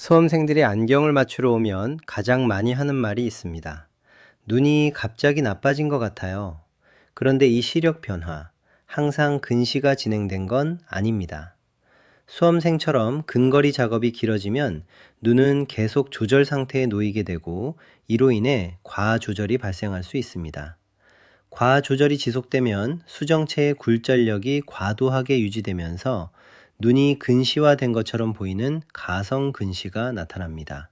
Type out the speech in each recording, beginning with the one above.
수험생들이 안경을 맞추러 오면 가장 많이 하는 말이 있습니다. 눈이 갑자기 나빠진 것 같아요. 그런데 이 시력 변화, 항상 근시가 진행된 건 아닙니다. 수험생처럼 근거리 작업이 길어지면 눈은 계속 조절 상태에 놓이게 되고 이로 인해 과조절이 발생할 수 있습니다. 과조절이 지속되면 수정체의 굴절력이 과도하게 유지되면서 눈이 근시화된 것처럼 보이는 가성 근시가 나타납니다.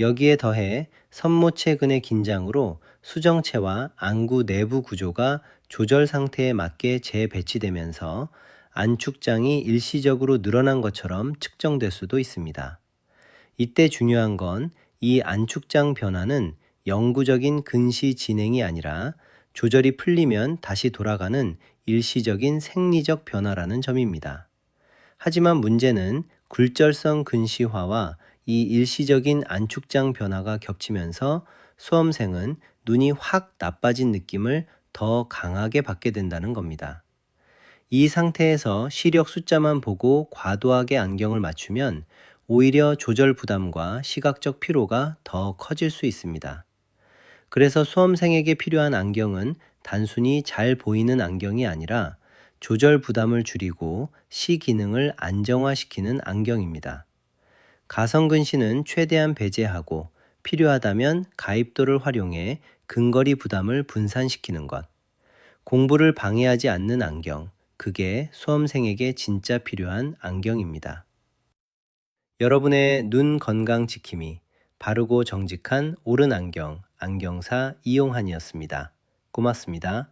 여기에 더해 선모체근의 긴장으로 수정체와 안구 내부 구조가 조절 상태에 맞게 재배치되면서 안축장이 일시적으로 늘어난 것처럼 측정될 수도 있습니다. 이때 중요한 건 이 안축장 변화는 영구적인 근시 진행이 아니라 조절이 풀리면 다시 돌아가는 일시적인 생리적 변화라는 점입니다. 하지만 문제는 굴절성 근시화와 이 일시적인 안축장 변화가 겹치면서 수험생은 눈이 확 나빠진 느낌을 더 강하게 받게 된다는 겁니다. 이 상태에서 시력 숫자만 보고 과도하게 안경을 맞추면 오히려 조절 부담과 시각적 피로가 더 커질 수 있습니다. 그래서 수험생에게 필요한 안경은 단순히 잘 보이는 안경이 아니라 조절 부담을 줄이고 시 기능을 안정화시키는 안경입니다. 가성근시는 최대한 배제하고 필요하다면 가입도를 활용해 근거리 부담을 분산시키는 것. 공부를 방해하지 않는 안경. 그게 수험생에게 진짜 필요한 안경입니다. 여러분의 눈 건강 지킴이 바르고 정직한 옳은 안경 안경사 이용한이었습니다. 고맙습니다.